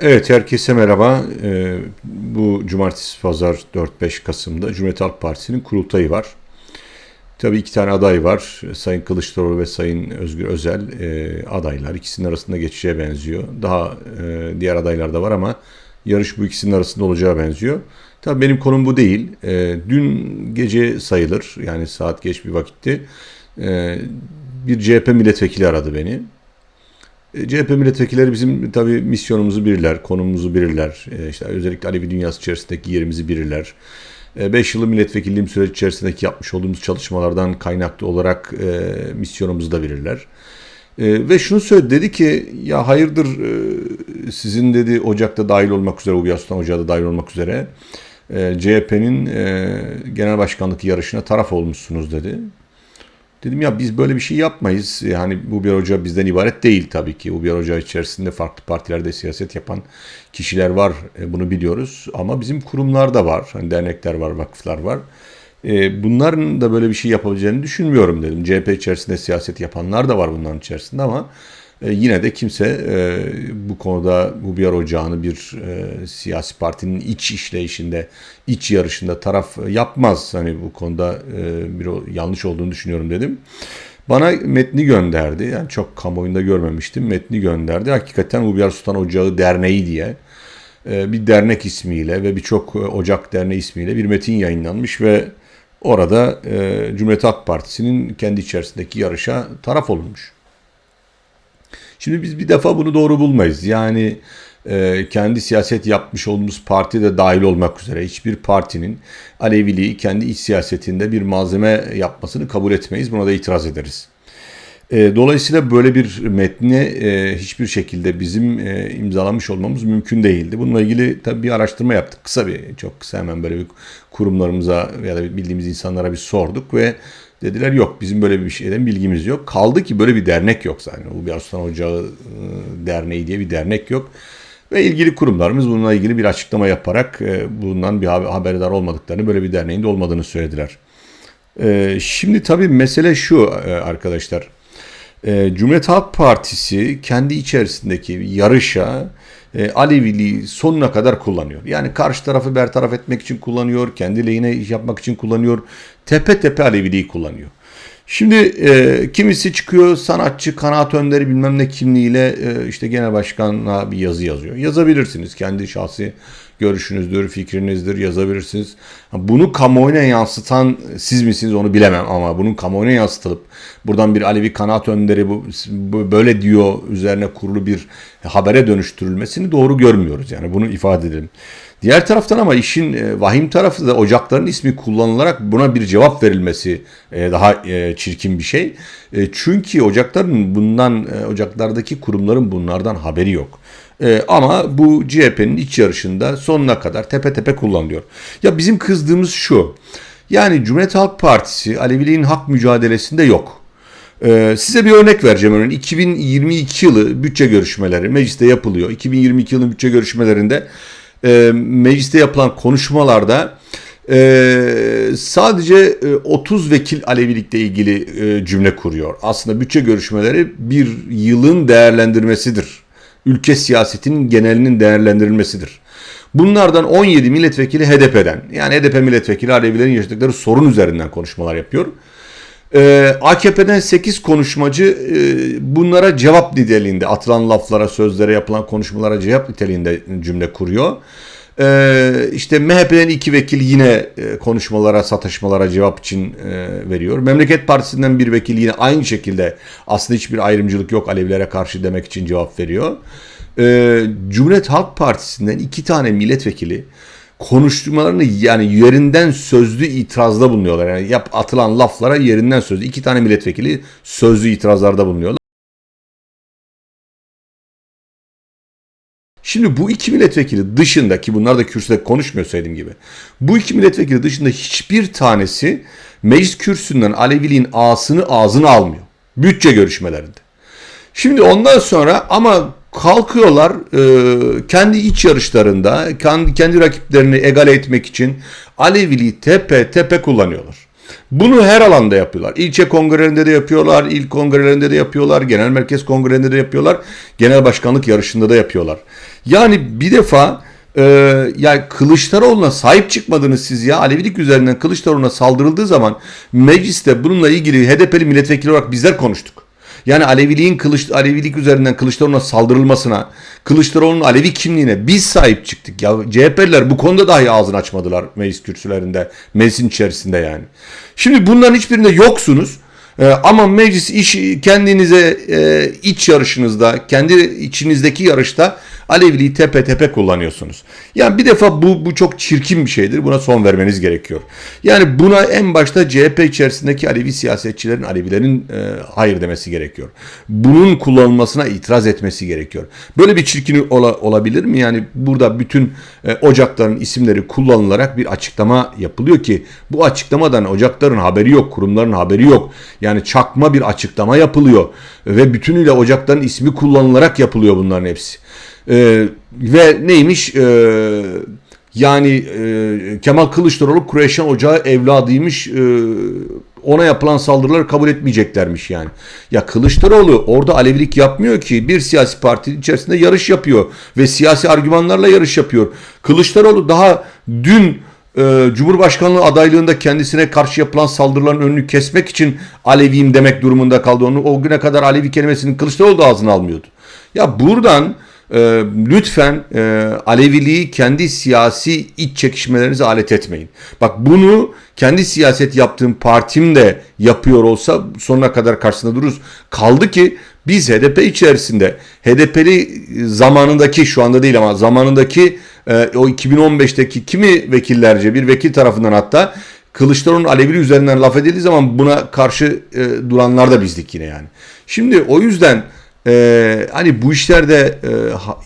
Evet, herkese merhaba. Ee, bu cumartesi pazar 4-5 Kasım'da Cumhuriyet Halk Partisi'nin kurultayı var. Tabii iki tane aday var. Sayın Kılıçdaroğlu ve Sayın Özgür Özel e, adaylar. İkisinin arasında geçeceğe benziyor. Daha e, diğer adaylar da var ama yarış bu ikisinin arasında olacağı benziyor. Tabii benim konum bu değil. E, dün gece sayılır, yani saat geç bir vakitti. E, bir CHP milletvekili aradı beni. E, CHP milletvekilleri bizim tabii misyonumuzu bilirler, konumumuzu bilirler. E, işte özellikle Alevi dünyası içerisindeki yerimizi bilirler. 5 yıllık milletvekilliğim süreci içerisindeki yapmış olduğumuz çalışmalardan kaynaklı olarak e, misyonumuzu da bilirler. E, ve şunu söyledi dedi ki ya hayırdır e, sizin dedi Ocak'ta dahil olmak üzere Ubi Sultan Ocağı da dahil olmak üzere e, CHP'nin e, genel başkanlık yarışına taraf olmuşsunuz dedi. Dedim ya biz böyle bir şey yapmayız. Yani bu bir hoca bizden ibaret değil tabii ki. Bu bir hoca içerisinde farklı partilerde siyaset yapan kişiler var. E, bunu biliyoruz. Ama bizim kurumlar da var. Hani dernekler var, vakıflar var. E, bunların da böyle bir şey yapabileceğini düşünmüyorum dedim. CHP içerisinde siyaset yapanlar da var bunların içerisinde ama e, yine de kimse e, bu konuda bu bir ocağını bir e, siyasi partinin iç işleyişinde, iç yarışında taraf yapmaz. Hani bu konuda e, bir yanlış olduğunu düşünüyorum dedim. Bana metni gönderdi. Yani çok kamuoyunda görmemiştim. Metni gönderdi. Hakikaten Ubiyar Sultan Ocağı Derneği diye e, bir dernek ismiyle ve birçok ocak derneği ismiyle bir metin yayınlanmış ve orada e, Cumhuriyet Halk Partisi'nin kendi içerisindeki yarışa taraf olunmuş. Şimdi biz bir defa bunu doğru bulmayız. Yani e, kendi siyaset yapmış olduğumuz parti de dahil olmak üzere hiçbir partinin Aleviliği kendi iç siyasetinde bir malzeme yapmasını kabul etmeyiz. Buna da itiraz ederiz. E, dolayısıyla böyle bir metni e, hiçbir şekilde bizim e, imzalamış olmamız mümkün değildi. Bununla ilgili tabii bir araştırma yaptık. Kısa bir, çok kısa hemen böyle bir kurumlarımıza ya da bildiğimiz insanlara bir sorduk ve Dediler yok bizim böyle bir şeyden bilgimiz yok. Kaldı ki böyle bir dernek yok zaten. Bir Arslan Ocağı e, Derneği diye bir dernek yok. Ve ilgili kurumlarımız bununla ilgili bir açıklama yaparak e, bundan bir haberdar olmadıklarını, böyle bir derneğin de olmadığını söylediler. E, şimdi tabii mesele şu arkadaşlar. Cumhuriyet Halk Partisi kendi içerisindeki yarışa e, Aleviliği sonuna kadar kullanıyor. Yani karşı tarafı bertaraf etmek için kullanıyor, kendi lehine iş yapmak için kullanıyor, tepe tepe Aleviliği kullanıyor. Şimdi e, kimisi çıkıyor sanatçı, kanaat önderi bilmem ne kimliğiyle e, işte genel başkanla bir yazı yazıyor. Yazabilirsiniz. Kendi şahsi görüşünüzdür, fikrinizdir yazabilirsiniz. Bunu kamuoyuna yansıtan siz misiniz onu bilemem ama bunun kamuoyuna yansıtılıp buradan bir Alevi kanaat önderi bu, böyle diyor üzerine kurulu bir habere dönüştürülmesini doğru görmüyoruz. Yani bunu ifade edelim. Diğer taraftan ama işin e, vahim tarafı da ocakların ismi kullanılarak buna bir cevap verilmesi e, daha e, çirkin bir şey. Çünkü ocakların bundan, ocaklardaki kurumların bunlardan haberi yok. Ama bu CHP'nin iç yarışında sonuna kadar tepe tepe kullanılıyor. Ya bizim kızdığımız şu. Yani Cumhuriyet Halk Partisi Aleviliğin hak mücadelesinde yok. size bir örnek vereceğim. Örneğin 2022 yılı bütçe görüşmeleri mecliste yapılıyor. 2022 yılının bütçe görüşmelerinde e, mecliste yapılan konuşmalarda e, sadece e, 30 vekil Alevilikle ilgili e, cümle kuruyor. Aslında bütçe görüşmeleri bir yılın değerlendirmesidir. Ülke siyasetinin genelinin değerlendirilmesidir. Bunlardan 17 milletvekili HDP'den yani HDP milletvekili Alevilerin yaşadıkları sorun üzerinden konuşmalar yapıyor. Ee, AKP'den 8 konuşmacı e, bunlara cevap niteliğinde atılan laflara, sözlere, yapılan konuşmalara cevap niteliğinde cümle kuruyor. Ee, işte MHP'den iki vekil yine e, konuşmalara, sataşmalara cevap için e, veriyor. Memleket Partisi'nden bir vekil yine aynı şekilde aslında hiçbir ayrımcılık yok Alevilere karşı demek için cevap veriyor. Ee, Cumhuriyet Halk Partisi'nden iki tane milletvekili konuşmalarını yani yerinden sözlü itirazda bulunuyorlar. Yani yap atılan laflara yerinden sözlü. iki tane milletvekili sözlü itirazlarda bulunuyorlar. Şimdi bu iki milletvekili dışında ki bunlar da kürsüde konuşmuyor söylediğim gibi. Bu iki milletvekili dışında hiçbir tanesi meclis kürsüsünden Aleviliğin ağasını ağzını almıyor. Bütçe görüşmelerinde. Şimdi ondan sonra ama kalkıyorlar e, kendi iç yarışlarında kendi, kendi rakiplerini egale etmek için Aleviliği tepe tepe kullanıyorlar. Bunu her alanda yapıyorlar. İlçe kongrelerinde de yapıyorlar, il kongrelerinde de yapıyorlar, genel merkez kongrelerinde de yapıyorlar, genel başkanlık yarışında da yapıyorlar. Yani bir defa e, yani Kılıçdaroğlu'na sahip çıkmadınız siz ya. Alevilik üzerinden Kılıçdaroğlu'na saldırıldığı zaman mecliste bununla ilgili HDP'li milletvekili olarak bizler konuştuk. Yani Aleviliğin Kılıç, Alevilik üzerinden Kılıçdaroğlu'na saldırılmasına, Kılıçdaroğlu'nun Alevi kimliğine biz sahip çıktık. Ya CHP'liler bu konuda dahi ağzını açmadılar meclis kürsülerinde, meclisin içerisinde yani. Şimdi bunların hiçbirinde yoksunuz. Ee, ama meclis işi kendinize e, iç yarışınızda, kendi içinizdeki yarışta Aleviliği tepe tepe kullanıyorsunuz. Yani bir defa bu bu çok çirkin bir şeydir. Buna son vermeniz gerekiyor. Yani buna en başta CHP içerisindeki Alevi siyasetçilerin, Alevilerin e, hayır demesi gerekiyor. Bunun kullanılmasına itiraz etmesi gerekiyor. Böyle bir çirkin ola, olabilir mi? Yani burada bütün e, ocakların isimleri kullanılarak bir açıklama yapılıyor ki bu açıklamadan ocakların haberi yok, kurumların haberi yok. Yani çakma bir açıklama yapılıyor ve bütünüyle ocakların ismi kullanılarak yapılıyor bunların hepsi. Ee, ve neymiş? Ee, yani e, Kemal Kılıçdaroğlu Kureyşan Ocağı evladıymış. E, ona yapılan saldırıları kabul etmeyeceklermiş yani. Ya Kılıçdaroğlu orada Alevilik yapmıyor ki. Bir siyasi parti içerisinde yarış yapıyor ve siyasi argümanlarla yarış yapıyor. Kılıçdaroğlu daha dün e, Cumhurbaşkanlığı adaylığında kendisine karşı yapılan saldırıların önünü kesmek için Aleviyim demek durumunda kaldı. Onu o güne kadar Alevi kelimesini Kılıçdaroğlu da ağzına almıyordu. Ya buradan e, lütfen e, Aleviliği kendi siyasi iç çekişmelerinize alet etmeyin. Bak bunu kendi siyaset yaptığım partim de yapıyor olsa sonuna kadar karşısında dururuz. Kaldı ki biz HDP içerisinde HDP'li zamanındaki şu anda değil ama zamanındaki e, o 2015'teki kimi vekillerce bir vekil tarafından hatta Kılıçdaroğlu'nun Alevili üzerinden laf edildiği zaman buna karşı e, duranlar da bizdik yine yani. Şimdi o yüzden ee, hani bu işlerde e,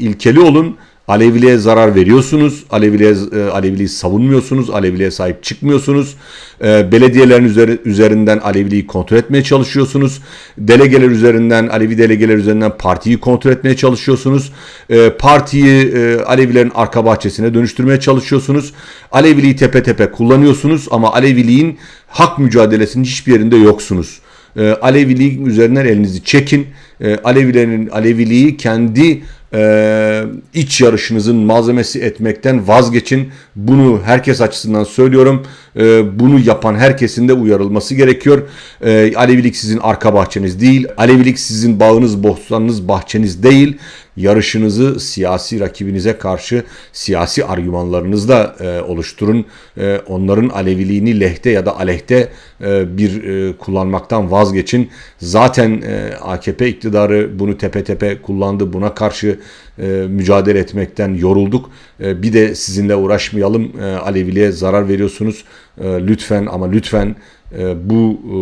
ilkeli olun. Aleviliğe zarar veriyorsunuz. Aleviliğe, e, Aleviliği savunmuyorsunuz. Aleviliğe sahip çıkmıyorsunuz. E, belediyelerin üzeri, üzerinden Aleviliği kontrol etmeye çalışıyorsunuz. Delegeler üzerinden, Alevi delegeler üzerinden partiyi kontrol etmeye çalışıyorsunuz. E, partiyi e, Alevilerin arka bahçesine dönüştürmeye çalışıyorsunuz. Aleviliği tepe tepe kullanıyorsunuz ama Aleviliğin hak mücadelesinin hiçbir yerinde yoksunuz. E, Aleviliğin üzerinden elinizi çekin. E, Alevilerin Aleviliği kendi e, iç yarışınızın malzemesi etmekten vazgeçin. Bunu herkes açısından söylüyorum. E, bunu yapan herkesin de uyarılması gerekiyor. E, Alevilik sizin arka bahçeniz değil. Alevilik sizin bağınız, bostanınız, bahçeniz değil. Yarışınızı siyasi rakibinize karşı siyasi argümanlarınızla e, oluşturun. E, onların Aleviliğini lehte ya da aleyhte e, bir e, kullanmaktan vazgeçin. Zaten e, AKP iktidarı bunu tepe tepe kullandı. Buna karşı e, mücadele etmekten yorulduk. E, bir de sizinle uğraşmayalım. E, Aleviliğe zarar veriyorsunuz. E, lütfen ama lütfen e, bu e,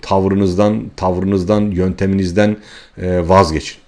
tavrınızdan, tavrınızdan, yönteminizden e, vazgeçin.